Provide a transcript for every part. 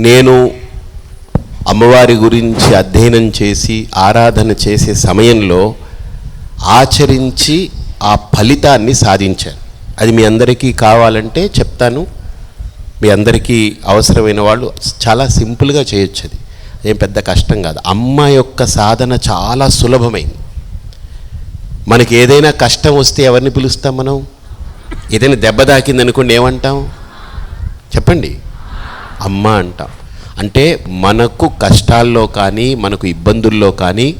నేను అమ్మవారి గురించి అధ్యయనం చేసి ఆరాధన చేసే సమయంలో ఆచరించి ఆ ఫలితాన్ని సాధించాను. అది మీ అందరికీ కావాలంటే చెప్తాను. మీ అందరికీ అవసరమైన వాళ్ళు చాలా సింపుల్గా చేయొచ్చు అది. ఏం పెద్ద కష్టం కాదు. అమ్మ యొక్క సాధన చాలా సులభమైంది. మనకి ఏదైనా కష్టం వస్తే ఎవరిని పిలుస్తాం మనం? ఏదైనా దెబ్బ తాకింది అనుకోండి ఏమంటాం? చెప్పండి. అమ్మ అంటాం. అంటే మనకు కష్టాల్లో కానీ మనకు ఇబ్బందుల్లో కానీ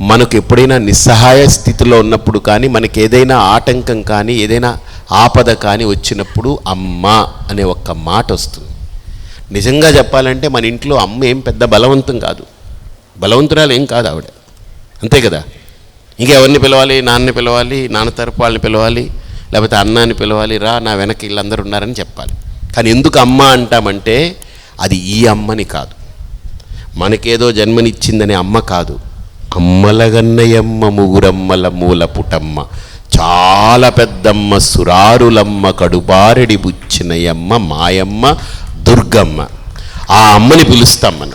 మనకు ఎప్పుడైనా నిస్సహాయ స్థితిలో ఉన్నప్పుడు కానీ మనకి ఏదైనా ఆటంకం కానీ ఏదైనా ఆపద కానీ వచ్చినప్పుడు అమ్మ అనే ఒక్క మాట వస్తుంది. నిజంగా చెప్పాలంటే మన ఇంట్లో అమ్మ ఏం పెద్ద బలవంతం కాదు. బలవంతురాలు ఏం కాదు ఆవిడ. అంతే కదా? ఇంకెవరిని పిలవాలి? నాన్నని పిలవాలి? నాన్న తరపు వాళ్ళని పిలవాలి? లేకపోతే అన్నాన్ని పిలవాలి? రా నా వెనక వీళ్ళందరూ ఉన్నారని చెప్పాలి. కానీ ఎందుకు అమ్మ అంటామంటే అది ఈ అమ్మని కాదు. మనకేదో జన్మనిచ్చిందనే అమ్మ కాదు. అమ్మలగన్నయమ్మ ముగురమ్మల మూల పుటమ్మ చాలా పెద్దమ్మ సురారులమ్మ కడుబారెడి బుచ్చినయమ్మ మాయమ్మ దుర్గమ్మ. ఆ అమ్మని పిలుస్తాం మనం.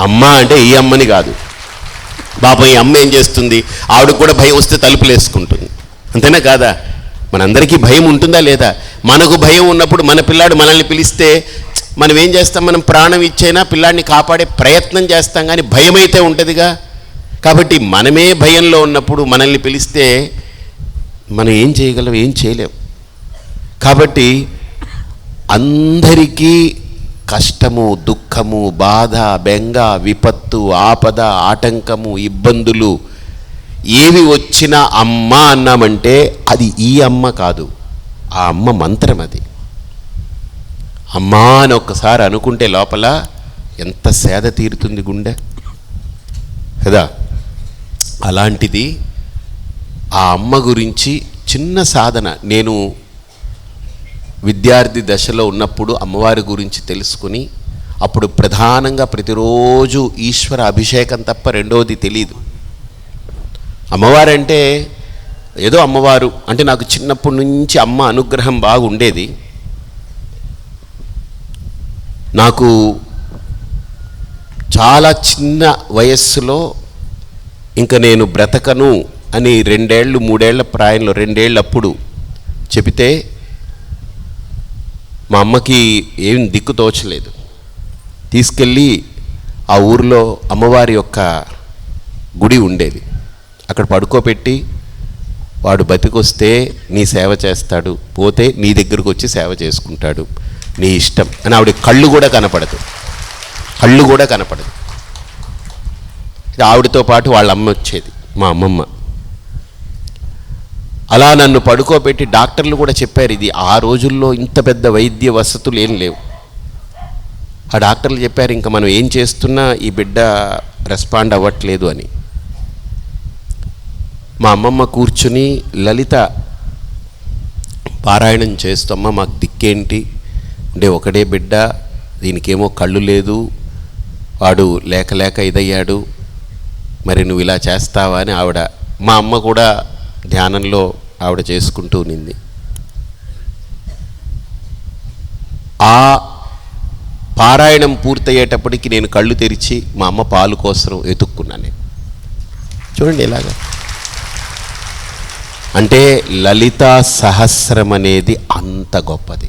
అమ్మ అంటే ఈ అమ్మని కాదు. పాపం ఈ అమ్మ ఏం చేస్తుంది? ఆవిడ కూడా భయం వస్తే తలుపులు వేసుకుంటుంది. అంతేనా కాదా? మనందరికీ భయం ఉంటుందా లేదా? మనకు భయం ఉన్నప్పుడు మన పిల్లాడు మనల్ని పిలిస్తే మనం ఏం చేస్తాం? మనం ప్రాణం ఇచ్చైనా పిల్లాడిని కాపాడే ప్రయత్నం చేస్తాం కానీ భయం అయితే ఉంటుందిగా. కాబట్టి మనమే భయంలో ఉన్నప్పుడు మనల్ని పిలిస్తే మనం ఏం చేయగలం? ఏం చేయలేం. కాబట్టి అందరికీ కష్టము దుఃఖము బాధ బెంగ విపత్తు ఆపద ఆటంకము ఇబ్బందులు ఏవి వచ్చినా అమ్మ అన్నామంటే అది ఈ అమ్మ కాదు. ఆ అమ్మ మంత్రం అది. అమ్మా అని ఒక్కసారి అనుకుంటే లోపల ఎంత సేద తీరుతుంది గుండె? కదా? అలాంటిది ఆ అమ్మ గురించి చిన్న సాధన. నేను విద్యార్థి దశలో ఉన్నప్పుడు అమ్మవారి గురించి తెలుసుకుని అప్పుడు ప్రధానంగా ప్రతిరోజు ఈశ్వర అభిషేకం తప్ప రెండవది తెలియదు అమ్మవారంటే ఏదో అమ్మవారు. అంటే నాకు చిన్నప్పటి నుంచి అమ్మ అనుగ్రహం బాగుండేది. నాకు చాలా చిన్న వయస్సులో ఇంకా నేను బ్రతకను అని రెండేళ్ళు మూడేళ్ళ ప్రాయంలో రెండేళ్ళప్పుడు చెబితే మా అమ్మకి ఏం దిక్కు తోచలేదు. తీసుకెళ్ళి ఆ ఊరిలో అమ్మవారి యొక్క గుడి ఉండేది. అక్కడ పడుకోబెట్టి వాడు బతికొస్తే నీ సేవ చేస్తాడు పోతే నీ దగ్గరకు వచ్చి సేవ చేసుకుంటాడు. నీ ఇష్టం. అని ఆవిడ కళ్ళు కూడా కనపడదు. కళ్ళు కూడా కనపడదు. ఇది ఆవిడతో పాటు వాళ్ళ అమ్మ వచ్చేది మా అమ్మమ్మ. అలా నన్ను పడుకోబెట్టి డాక్టర్లు కూడా చెప్పారు ఇది ఆ రోజుల్లో ఇంత పెద్ద వైద్య వసతులు ఏం లేవు. ఆ డాక్టర్లు చెప్పారు ఇంకా మనం ఏం చేస్తున్నా ఈ బిడ్డ రెస్పాండ్ అవ్వట్లేదు అని. మా అమ్మమ్మ కూర్చుని లలిత పారాయణం చేస్తమ్మ మాకు దిక్కేంటి? అంటే ఒకడే బిడ్డ దీనికేమో కళ్ళు లేదు వాడు లేక లేక ఇదయ్యాడు మరి నువ్వు ఇలా చేస్తావా అని ఆవిడ మా అమ్మ కూడా ధ్యానంలో ఆవిడ చేసుకుంటూ ఉన్నింది ఆ పారాయణం పూర్తయ్యేటప్పటికి నేను కళ్ళు తెరిచి మా అమ్మ పాలు కోసం వెతుక్కున్నాను నేను. చూడండి ఇలాగా. అంటే లలితా సహస్రం అనేది అంత గొప్పది.